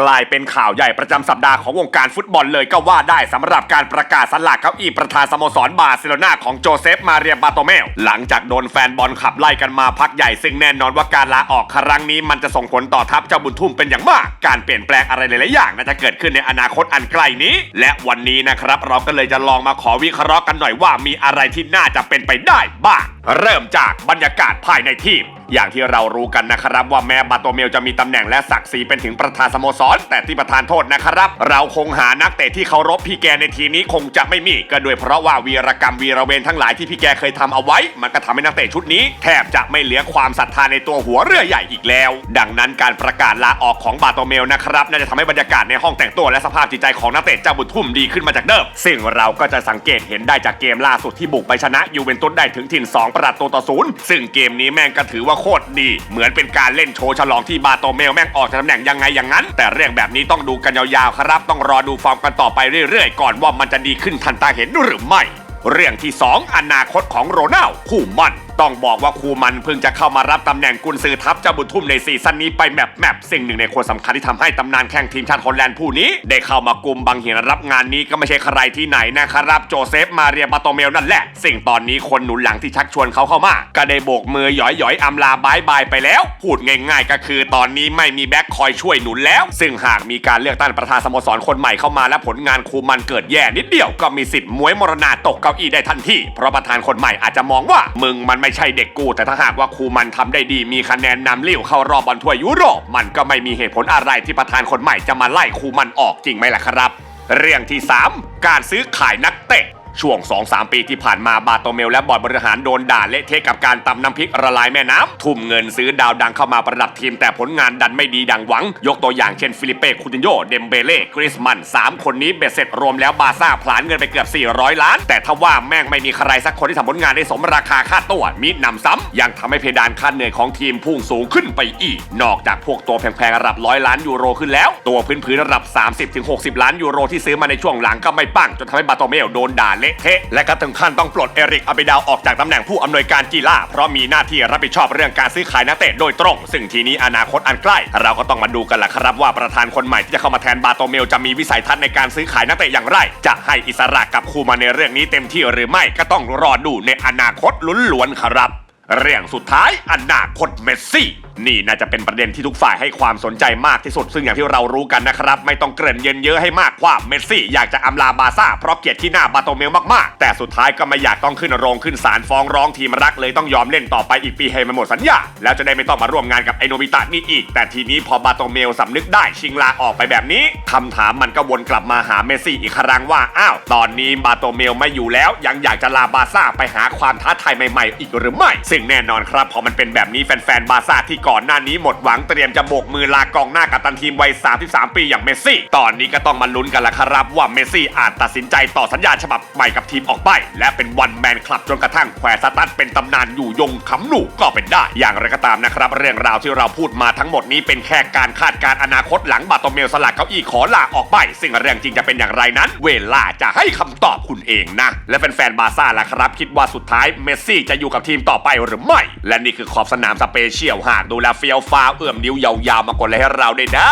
กลายเป็นข่าวใหญ่ประจำสัปดาห์ของวงการฟุตบอลเลยก็ว่าได้สำหรับการประกาศสลากเก้าอี้ประธานสโมสรบาร์เซโลนาของโจเซฟมาเรียบาโตเมล หลังจากโดนแฟนบอลขับไล่กันมาพักใหญ่ซึ่งแน่นอนว่าการลาออกครั้งนี้มันจะส่งผลต่อทัพเจ้าบุญทุ่มเป็นอย่างมาก การเปลี่ยนแปลงอะไรหลายๆอย่างน่าจะเกิดขึ้นในอนาคตอันไกล้นี้ และวันนี้นะครับเราก็เลยจะลองมาขอวิเคราะห์กันหน่อยว่ามีอะไรที่น่าจะเป็นไปได้บ้างเริ่มจากบรรยากาศภายในทีม อย่างที่เรารู้กันนะครับว่าแม้บาโตเมลจะมีตำแหน่งและศักดิ์ศรีเป็นถึงประธานสโมสร แต่ที่ประธานโทษนะครับ เราคงหานักเตะที่เคารพพี่แกในทีมนี้คงจะไม่มี ก็ด้วยเพราะว่าวีรกรรมวีรเวรทั้งหลายที่พี่แกเคยทำเอาไว้ มันก็ทำให้นักเตะชุดนี้ แทบจะไม่เหลือความศรัทธาในตัวหัวเรือใหญ่อีกแล้ว ดังนั้นการประกาศลาออกของบาโตเมลนะครับน่าจะทำให้บรรยากาศในห้องแต่งตัวและสภาพจิตใจของนักเตะเจ้าบุญทุ่มดีขึ้นมาจากเดิมซึ่งเราก็จะสังเกตเห็นได้จากเกมล่าสุดที่บุกไปชนะยูเวนตุสได้ถึงถิ่น2ประตูต่อศูนย์ซึ่งเกมนี้แม่งก็ถือว่าโคตรดี เหมือนเป็นการเล่นโชว์ฉลองที่บาโตเมลแม่งออกจากตำแหน่งยังไงอย่างนั้น แต่เรื่องแบบนี้ต้องดูกันยาวๆครับ ต้องรอดูฟอร์มกันต่อไปเรื่อยๆ ก่อนว่ามันจะดีขึ้นทันตาเห็นหรือไม่ เรื่องที่ 2 อนาคตของโรนัลคู่มั่น ต้องบอกว่าครูมันเพิ่งจะเข้ามารับตำแหน่งกุนซือทัพเจ้าบุญทุ่มในซีซั่นนี้ไปแมปแมปสิ่งหนึ่งในคนสำคัญที่ทำให้ตำนานแข่งทีมชาติฮอลแลนด์ผู้นี้ ได้เข้ามากุมบังเหียนรับงานนี้ก็ไม่ใช่ใครที่ไหนนะครับโจเซฟมาเรียบาโตเมลนั่นแหละ สิ่งตอนนี้คนหนุนหลังที่ชักชวนเขาเข้ามา ก็ได้โบกมือหยอยๆอำลาบายบายไปแล้ว พูดง่าย ๆ ก็คือตอนนี้ไม่มีแบ็คคอยช่วยหนุนแล้ว ซึ่งหากมีการเลือกตั้งประธานสโมสรคนใหม่เข้ามาและผลงานครูมันเกิดแย่นิดเดียวก็มีสิทธิ์มวยมรณาตกเก้าอี้ได้ทันทีเพราะประธานคนใหม่อาจจะมองว่ามึงมันไม่ใช่เด็กกู แต่ถ้าหากว่าครูมันทำได้ดีมีคะแนนนำเลี้ยวเข้ารอบบอลถ้วยยุโรป มันก็ไม่มีเหตุผลอะไรที่ประธานคนใหม่จะมาไล่ครูมันออกจริงไหมล่ะครับ เรื่องที่ 3 การซื้อขายนักเตะ ช่วง 2-3 ปีที่ผ่านมาบาโตเมลและบอร์ดบริหารโดนด่าเละเทะกับการตำน้ำพริกละลายแม่น้ำทุ่มเงินซื้อดาวดังเข้ามาประดับทีมแต่ผลงานดันไม่ดีดังหวัง ยกตัวอย่างเช่นฟิลิเป้คูตินโยเดมเบเล่กริสมัน3 คนนี้เบ็ดเสร็จรวมแล้วบาซ่าผลาญเงินไปเกือบ 400 ล้าน แต่ถ้าว่าแม่งไม่มีใครสักคนที่ทำผลงานได้สมราคาค่าตัวมีนำซ้ำยังทำให้เพดานค่าเหนื่อยของทีมพุ่งสูงขึ้นไปอีก นอกจากพวกตัวแพงๆระดับร้อยล้านยูโรขึ้นแล้ว ตัวพื้นๆระดับ 30-60 ล้านยูโรที่ซื้อมาในช่วงหลังก็ไม่ปังจนทำให้บาโตเมลโดนด่าเละเทะและก็ถึงขั้นต้องปลดเอริกอเบดาวออกจากตำแหน่งผู้อำนวยการกีฬาเพราะมีหน้าที่รับผิดชอบเรื่องการซื้อขายนักเตะโดยตรง ซึ่งทีนี้อนาคตอันใกล้ เราก็ต้องมาดูกันละครับว่าประธานคนใหม่ที่จะเข้ามาแทนบาโตเมลจะมีวิสัยทัศน์ในการซื้อขายนักเตะอย่างไร จะให้อิสระกับคูมาในเรื่องนี้เต็มที่หรือไม่ก็ต้องรอดูในอนาคตล้วนๆครับ เรื่องสุดท้ายอนาคตเมสซี่ นี่น่าจะเป็นประเด็นที่ทุกฝ่ายให้ความสนใจมากที่สุด ซึ่งอย่างที่เรารู้กันนะครับ ไม่ต้องเกริ่นเยินเยอะให้มากว่าเมสซี่อยากจะอำลาบาร์ซ่าเพราะเกลียดที่หน้าบาโตเมลมากๆ แต่สุดท้ายก็ไม่อยากต้องขึ้นโรงขึ้นศาลฟ้องร้องทีมรักเลยต้องยอมเล่นต่อไปอีกปีให้มันหมดสัญญาแล้วจะได้ไม่ต้องมาร่วมงานกับไอโนบิตะนี่อีก แต่ทีนี้พอบาโตเมลสำนึกได้ชิงลาออกไปแบบนี้คำถามมันก็วนกลับมาหาเมสซี่อีกครั้งว่าอ้าวตอนนี้บาโตเมลไม่อยู่แล้ว ยังอยากจะลาบาร์ซ่าไปหาความท้าทายใหม่ๆ อีกหรือไม่ ซึ่งแน่นอนครับพอมันเป็นแบบนี้แฟนๆบาซ่าที่ก่อนหน้านี้หมดหวังเตรียมจะโบกมือลากองหน้ากับตันทีมวัย 33 ปีอย่างเมสซี่ ตอนนี้ก็ต้องมาลุ้นกันละครับว่าเมสซี่อาจตัดสินใจต่อสัญญาฉบับใหม่กับทีมออกไป และเป็นวันแมนคลับจนกระทั่งแควสตันเป็นตำนานอยู่ยงคำหนูก็เป็นได้ อย่างไรก็ตามนะครับ เรื่องราวที่เราพูดมาทั้งหมดนี้เป็นแค่การคาดการณ์อนาคตหลังบาโตเมลสลักเก้าอี้ขอลาออกไป ซึ่งเรื่องจริงจะเป็นอย่างไรนั้น เวลาจะให้คำตอบคุณเองนะ และแฟนๆบาซ่าล่ะครับ คิดว่าสุดท้ายเมสซี่จะอยู่กับทีมต่อไปหรือไม่ และนี่คือขอบสนามสเปเชียลหากดูแลเฟียวฟ้าวเอื้อมนิ้วยาวๆมากดไลค์ให้เราด้วยนะ